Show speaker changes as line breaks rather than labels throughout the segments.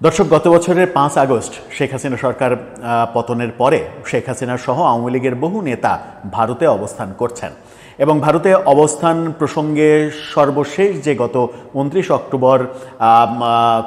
দর্শক, গত বছরের পাঁচ আগস্ট শেখ হাসিনা সরকার পতনের পরে শেখ হাসিনা সহ আওয়ামী লীগের বহু নেতা ভারতে অবস্থান করছেন। এবং ভারতে অবস্থান প্রসঙ্গে সর্বশেষ যে গত উনত্রিশ অক্টোবর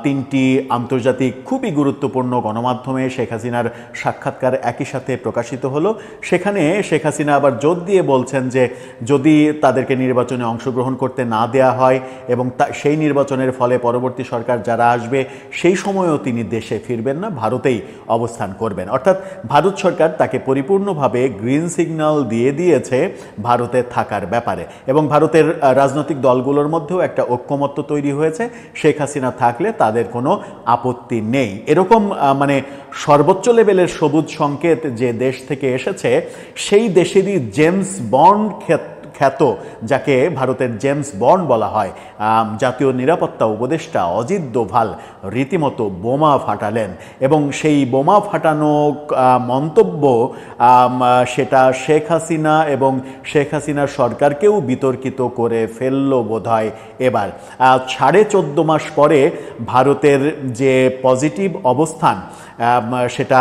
তিনটি আন্তর্জাতিক খুবই গুরুত্বপূর্ণ গণমাধ্যমে শেখ হাসিনার সাক্ষাৎকার একই সাথে প্রকাশিত হলো। সেখানে শেখ হাসিনা আবার জোর দিয়ে বলছেন যে, যদি তাদেরকে নির্বাচনে অংশগ্রহণ করতে না দেয়া হয় এবং সেই নির্বাচনের ফলে পরবর্তী সরকার যারা আসবে, সেই সময়ও তিনি দেশে ফিরবেন না, ভারতেই অবস্থান করবেন। অর্থাৎ ভারত সরকার তাকে পরিপূর্ণভাবে গ্রিন সিগন্যাল দিয়ে দিয়েছে, ভারতে থাকার ব্যাপারে। এবং ভারতের রাজনৈতিক দলগুলোর মধ্যেও একটা ঐক্যমত্য তৈরি হয়েছে। শেখ হাসিনা থাকলে তাদের কোনো আপত্তি নেই। এরকম মানে সর্বোচ্চ লেভেলের সবুজ সংকেত যে দেশ থেকে এসেছে, সেই দেশেরই জেমস বন্ড ক্ষেত্র খ্যাত, যাকে ভারতের জেমস বন্ড বলা হয়। জাতীয় নিরাপত্তা উপদেষ্টা অজিত দোভাল রীতিমতো বোমা ফাটালেন এবং সেই বোমা ফাটানো মন্তব্য সেটা শেখ হাসিনা এবং শেখ হাসিনার সরকারকেও বিতর্কিত করে ফেলল বোধহয় এবার। সাড়ে চোদ্দ মাস পরে ভারতের যে পজিটিভ অবস্থান সেটা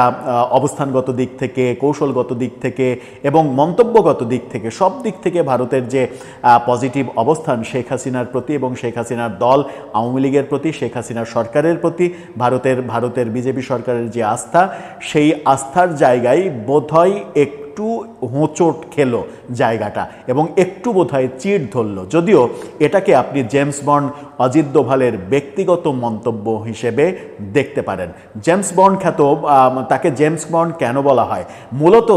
অবস্থানগত দিক থেকে, কৌশলগত দিক থেকে এবং মন্তব্যগত দিক থেকে, সব দিক থেকে ভারতের যে পজিটিভ অবস্থান শেখ হাসিনার প্রতি এবং শেখ হাসিনার দল আওয়ামী লীগের প্রতি, শেখ হাসিনার সরকারের প্রতি, ভারতের ভারতের বিজেপি সরকারের যে আস্থা, সেই আস্থার জায়গায় বোধহয় একটু হোঁচট খেলো জায়গাটা এবং একটু বোধহয় চিড় ধরলো। যদিও এটাকে আপনি জেমস বন্ড অজিত দোভালের ব্যক্তিগত মন্তব্য হিসেবে দেখতে পারেন। জেমস বন্ড খ্যাত তাকে জেমস বন্ড কেন বলা হয়? মূলত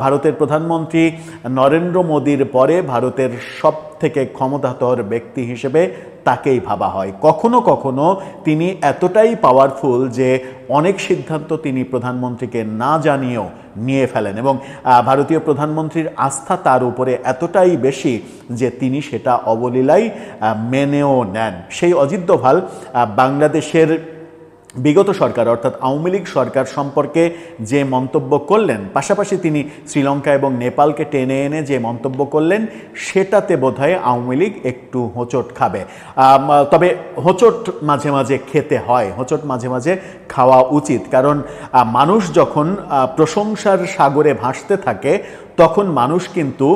ভারতের প্রধানমন্ত্রী নরেন্দ্র মোদীর পরে ভারতের সব থেকে ক্ষমতাধর ব্যক্তি হিসেবে তাকেই ভাবা হয়। কখনো কখনো তিনি এতটাই পাওয়ারফুল যে অনেক সিদ্ধান্ত তিনি প্রধানমন্ত্রীকে না জানিয়েও নিয়ে ফেলেন এবং আহ, ভারতীয় প্রধানমন্ত্রীর আস্থা তার উপরে এতটাই বেশি যে তিনি সেটা অবলীলায় মেনেও নেন। সেই অজিত দোভাল বাংলাদেশের বিগত সরকার, অর্থাৎ আওয়ামী লীগ সরকার সম্পর্কে যে মন্তব্য করলেন, পাশাপাশি তিনি শ্রীলঙ্কা এবং নেপালকে টেনে এনে যে মন্তব্য করলেন, সেটাতে বোধহয় আওয়ামী লীগ একটু হোঁচট খাবে। তবে হোঁচট মাঝে মাঝে খেতে হয়, হোঁচট মাঝে মাঝে খাওয়া উচিত। কারণ মানুষ যখন প্রশংসার সাগরে ভাসতে থাকে, তখন মানুষ কিন্তু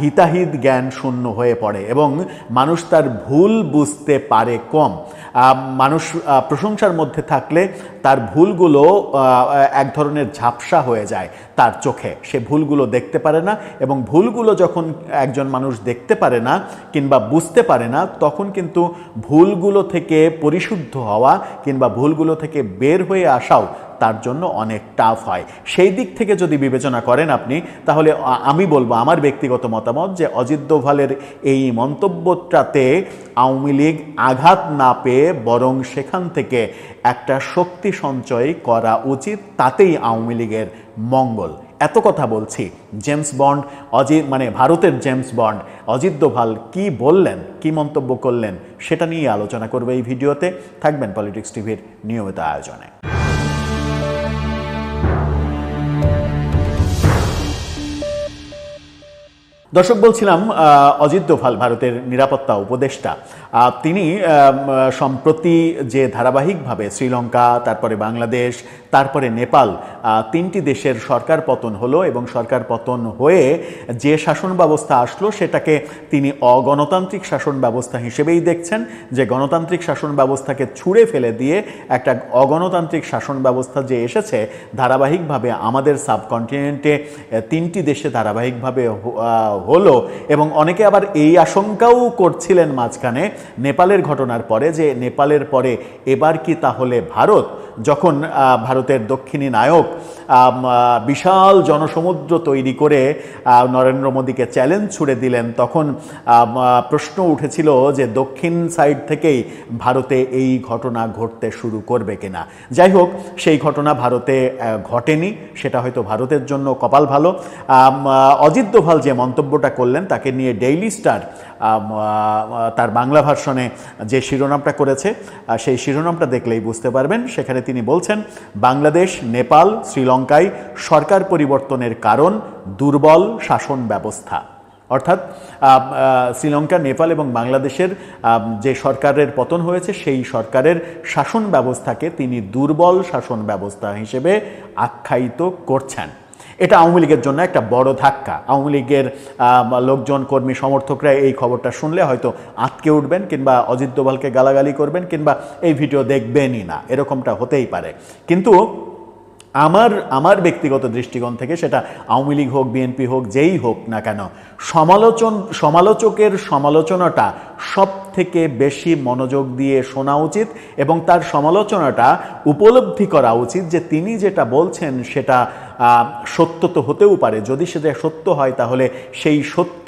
হিতাহিত জ্ঞান শূন্য হয়ে পড়ে এবং মানুষ তার ভুল বুঝতে পারে কম। মানুষ প্রশংসার মধ্যে থাকলে তার ভুলগুলো এক ধরনের ঝাপসা হয়ে যায় তার চোখে। সে ভুলগুলো দেখতে পারে না এবং ভুলগুলো যখন একজন মানুষ দেখতে পারে না কিংবা বুঝতে পারে না, তখন কিন্তু ভুলগুলো থেকে পরিশুদ্ধ হওয়া কিংবা ভুলগুলো থেকে বের হয়ে আসাও তার জন্য অনেক টাফ হয়। সেই দিক থেকে যদি বিবেচনা করেন আপনি, তাহলে আমি বলব আমার ব্যক্তিগত মতামত যে অজিত দোভালের এই মন্তব্যটাতে আওয়ামী লীগ আঘাত না পেয়ে বরং সেখান থেকে একটা শক্তি সঞ্চয় করা উচিত, তাতেই আওয়ামী লীগের মঙ্গল। এত কথা বলছি। জেমস বন্ড অজিত মানে ভারতের জেমস বন্ড, অজিত দোভাল কি বললেন, কি মন্তব্য করলেন, সেটা নিয়ে আলোচনা করবে এই ভিডিওতে। থাকবেন পলিটিক্স টিভির নিয়মিত আয়োজনে। দর্শক বলছিলাম অজিত দোভাল ভারতের নিরাপত্তা উপদেষ্টা। তিনি সম্প্রতি যে ধারাবাহিকভাবে শ্রীলঙ্কা তারপরে বাংলাদেশ তারপরে নেপাল তিনটি দেশের সরকার পতন হলো এবং সরকার পতন হয়ে যে শাসন ব্যবস্থা আসলো সেটাকে তিনি অগণতান্ত্রিক শাসন ব্যবস্থা হিসেবেই দেখছেন যে গণতান্ত্রিক শাসন ব্যবস্থাকে ছুঁড়ে ফেলে দিয়ে একটা অগণতান্ত্রিক শাসন ব্যবস্থা যে এসেছে ধারাবাহিকভাবে আমাদের সাবকন্টিনেন্টে তিনটি দেশে ধারাবাহিকভাবে হলো এবং অনেকে আবার এই আশঙ্কাও করছিলেন মাঝখানে নেপালের ঘটনার পরে যে নেপালের পরে এবার কি তাহলে ভারত? যখন আহ, ভারতের দক্ষিণী নায়ক বিশাল জনসমুদ্র তৈরি করে নরেন্দ্র মোদীকে চ্যালেঞ্জ ছুড়ে দিলেন। তখন প্রশ্ন উঠেছিল যে দক্ষিণ সাইড থেকেই ভারতে এই ঘটনা ঘটতে শুরু করবে কিনা। যাই হোক, সেই ঘটনা ভারতে ঘটেনি, সেটা হয়তো ভারতের জন্য কপাল ভালো। অজিত দোভাল যে মন্তব্যটা করলেন, তাকে নিয়ে ডেইলি স্টার তার বাংলা ভার্সনে যে শিরোনামটা করেছে সেই শিরোনামটা দেখলেই বুঝতে পারবেন। সেখানে তিনি বলছেন, বাংলাদেশ, নেপাল, শ্রীলঙ্কায় সরকার পরিবর্তনের কারণ, দুর্বল শাসন ব্যবস্থা। অর্থাৎ শ্রীলঙ্কা, নেপাল এবং বাংলাদেশের যে সরকারের পতন হয়েছে, সেই সরকারের শাসন ব্যবস্থাকে তিনি দুর্বল শাসন ব্যবস্থা হিসেবে আখ্যায়িত করছেন। এটা আওয়ামী লীগের জন্য একটা বড় ধাক্কা। আওয়ামী লীগের লোকজন, কর্মী, সমর্থকরা এই খবরটা শুনলে হয়তো আটকে উঠবেন কিংবা অজিত দোভালকে গালাগালি করবেন কিংবা এই ভিডিও দেখবেনই না। এরকমটা হতেই পারে। কিন্তু আমার আমার ব্যক্তিগত দৃষ্টিকোণ থেকে সেটা আওয়ামী লীগ হোক, বিএনপি হোক, যেই হোক না কেন সমালোচন, সমালোচকের সমালোচনাটা সব থেকে বেশি মনোযোগ দিয়ে শোনা উচিত এবং তার সমালোচনাটা উপলব্ধি করা উচিত যে তিনি যেটা বলছেন সেটা সত্য তো হতেও পারে। যদি সেটা সত্য হয় তাহলে সেই সত্য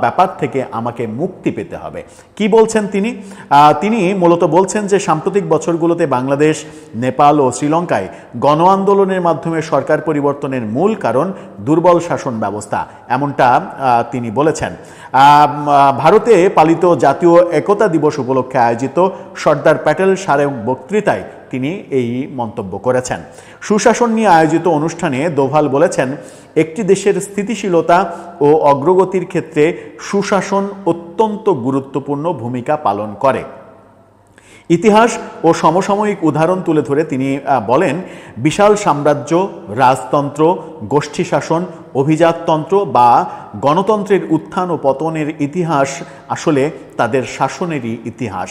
ব্যাপার থেকে আমাকে মুক্তি পেতে হবে। কি বলছেন তিনি? তিনি মূলত বলছেন যে সাম্প্রতিক বছরগুলোতে বাংলাদেশ, নেপাল ও শ্রীলঙ্কায় গণ আন্দোলনের মাধ্যমে সরকার পরিবর্তনের মূল কারণ দুর্বল শাসন ব্যবস্থা। এমনটা তিনি বলেছেন। ভারতে পালিত জাতীয় একতা দিবস উপলক্ষে আয়োজিত সর্দার প্যাটেল সারেং বক্তৃতায় তিনি এই মন্তব্য করেছেন। সুশাসন নিয়ে আয়োজিত অনুষ্ঠানে দোভাল বলেছেন, একটি দেশের স্থিতিশীলতা ও অগ্রগতির ক্ষেত্রে সুশাসন অত্যন্ত গুরুত্বপূর্ণ ভূমিকা পালন করে। ইতিহাস ও সমসাময়িক উদাহরণ তুলে ধরে তিনি বলেন, বিশাল সাম্রাজ্য, রাজতন্ত্র, গোষ্ঠী শাসন, অভিজাততন্ত্র বা গণতন্ত্রের উত্থান ও পতনের ইতিহাস আসলে তাদের শাসনেরই ইতিহাস।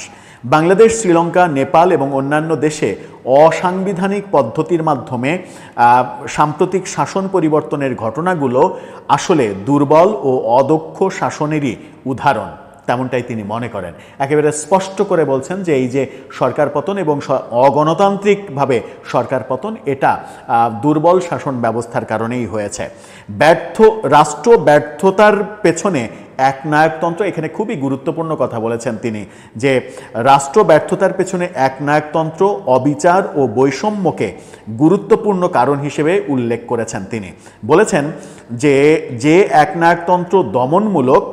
বাংলাদেশ, শ্রীলঙ্কা, নেপাল এবং অন্যান্য দেশে অসাংবিধানিক পদ্ধতির মাধ্যমে সাম্প্রতিক শাসন পরিবর্তনের ঘটনাগুলো আসলে দুর্বল ও অদক্ষ শাসনেরই উদাহরণ। তেমনটাই তিনি মনে করেন। একেবারে স্পষ্ট করে বলছেন যে এই যে সরকার পতন এবং অগণতান্ত্রিকভাবে সরকার পতন, এটা দুর্বল শাসন ব্যবস্থার কারণেই হয়েছে। ব্যর্থ রাষ্ট্র ব্যর্থতার পেছনে এক নায়কতন্ত্র এখানে খুবই গুরুত্বপূর্ণ কথা বলেছেন তিনি, যে রাষ্ট্র ব্যর্থতার পেছনে এক নায়কতন্ত্র অবিচার ও বৈষম্যকে গুরুত্বপূর্ণ কারণ হিসেবে উল্লেখ করেছেন তিনি। বলেছেন যে যে এক নায়কতন্ত্র দমনমূলক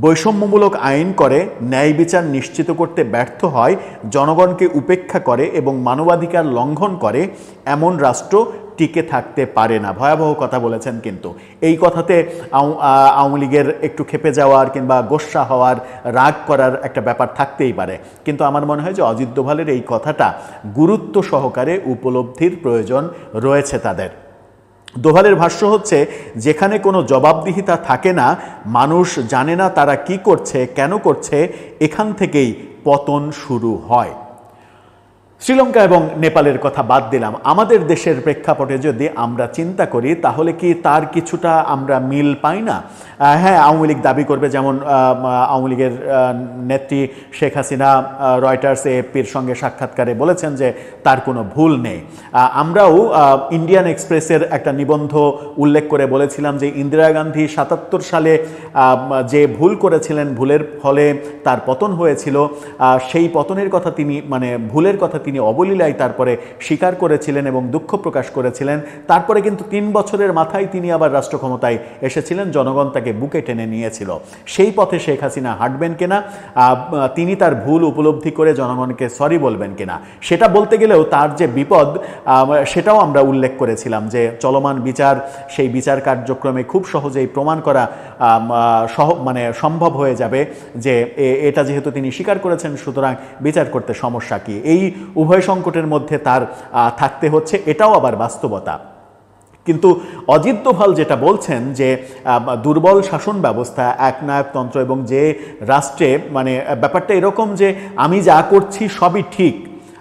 বৈষম্যমূলক আইন করে ন্যায় বিচার নিশ্চিত করতে ব্যর্থ হয়, জনগণকে উপেক্ষা করে এবং মানবাধিকার লঙ্ঘন করে এমন রাষ্ট্র টিকে থাকতে পারে না। ভয়াবহ কথা বলেছেন কিন্তু। এই কথাতে আও- আওয়ামী লীগের একটু খেপে যাওয়ার কিংবা গোস্সা হওয়ার, রাগ করার একটা ব্যাপার থাকতেই পারে। কিন্তু আমার মনে হয় যে অজিত দোভালের এই কথাটা গুরুত্ব সহকারে উপলব্ধির প্রয়োজন রয়েছে তাদের। দোভালের ভাষ্য হচ্ছে, যেখানে কোনো জবাবদিহিতা থাকে না, মানুষ জানে না তারা কি করছে, কেন করছে, এখান থেকেই পতন শুরু হয়। শ্রীলঙ্কা এবং নেপালের কথা বাদ দিলাম। আমাদের দেশের প্রেক্ষাপটে যদি আমরা চিন্তা করি, তাহলে কি তার কিছুটা আমরা মিল পাই না? হ্যাঁ আওয়ামী লীগ দাবি করবে, যেমন আওয়ামী লীগের নেত্রী শেখ হাসিনা রয়টার্স এপির সঙ্গে সাক্ষাৎকারে বলেছেন যে তার কোনো ভুল নেই। আমরাও ইন্ডিয়ান এক্সপ্রেসের একটা নিবন্ধ উল্লেখ করে বলেছিলাম যে ইন্দিরা গান্ধী সাতাত্তর সালে যে ভুল করেছিলেন, ভুলের ফলে তার পতন হয়েছিল। সেই পতনের কথা তিনি মানে ভুলের কথা তিনি অবলীলায় তারপরে স্বীকার করেছিলেন এবং দুঃখ প্রকাশ করেছিলেন। তারপরে কিন্তু তিন বছরের মাথায় তিনি আবার রাষ্ট্র ক্ষমতায় এসেছিলেন। জনগণ তাকে বুকে টেনে নিয়েছিল। সেই পথে শেখ হাসিনা হাঁটবেন কিনা তিনি তার ভুল উপলব্ধি করে জনগণকে সরি বলবেন কিনা, সেটা বলতে গেলেও তার যে বিপদ সেটাও আমরা উল্লেখ করেছিলাম যে চলমান বিচার, সেই বিচার কার্যক্রমে খুব সহজেই প্রমাণ করা সহ মানে সম্ভব হয়ে যাবে যে এটা যেহেতু তিনি স্বীকার করেছেন, সুতরাং বিচার করতে সমস্যা কি? এই উভয় সংকটের মধ্যে তার থাকতে হচ্ছে। এটাও আবার বাস্তবতা। কিন্তু অজিত দোভাল যেটা বলছেন যে দুর্বল শাসন ব্যবস্থা একনায়কতন্ত্র এবং যে রাষ্ট্রে মানে ব্যাপারটা এরকম যে, আমি যা করছি সবই ঠিক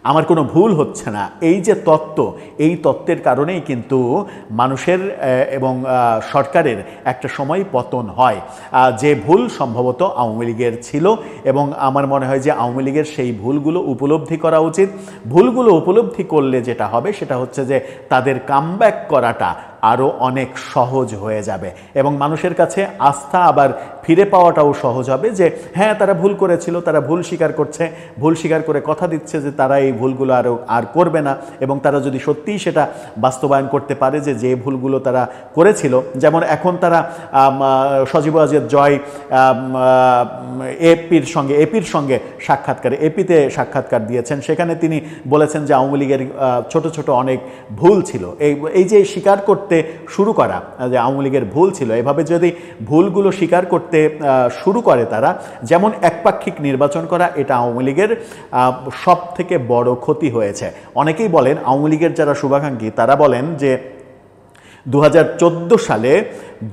আমার কোনো ভুল হচ্ছে না। এই যে তত্ত্ব, এই তত্ত্বের কারণেই কিন্তু মানুষের এবং সরকারের একটা সময় পতন হয়। যে ভুল সম্ভবত আওয়ামী লীগের ছিল এবং আমার মনে হয় যে আওয়ামী লীগের সেই ভুলগুলো উপলব্ধি করা উচিত। ভুলগুলো উপলব্ধি করলে যেটা হবে সেটা হচ্ছে যে তাদের কামব্যাক করাটা আরও অনেক সহজ হয়ে যাবে। এবং মানুষের কাছে আস্থা আবার ফিরে পাওয়াটাও সহজ হবে যে হ্যাঁ তারা ভুল করেছিল, তারা ভুল স্বীকার করছে, ভুল স্বীকার করে কথা দিচ্ছে যে, তারা এই ভুলগুলো আরও আর করবে না। এবং তারা যদি সত্যিই সেটা বাস্তবায়ন করতে পারে যে যে ভুলগুলো তারা করেছিল, যেমন এখন তারা সজীব আজের জয় এপির সঙ্গে এপির সঙ্গে সাক্ষাৎকারে, এপিতে সাক্ষাৎকার দিয়েছেন। সেখানে তিনি বলেছেন যে, আওয়ামী লীগের ছোট ছোট অনেক ভুল ছিল। এই এই যে স্বীকার করতে করতে শুরু করা, যে আওয়ামী লীগের ভুল ছিল। এভাবে যদি ভুলগুলো স্বীকার করতে শুরু করে তারা, যেমন একপাক্ষিক নির্বাচন করা, এটা আওয়ামী লীগের সব থেকে বড় ক্ষতি হয়েছে। অনেকেই বলেন, আওয়ামী লীগের যারা শুভাকাঙ্ক্ষী, তারা বলেন যে দু হাজার চোদ্দ সালে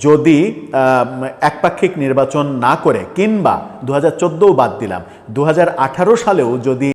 যদি একপাক্ষিক নির্বাচন না করে, কিংবা দু হাজার বাদ দিলাম দু হাজার আঠারো সালেও যদি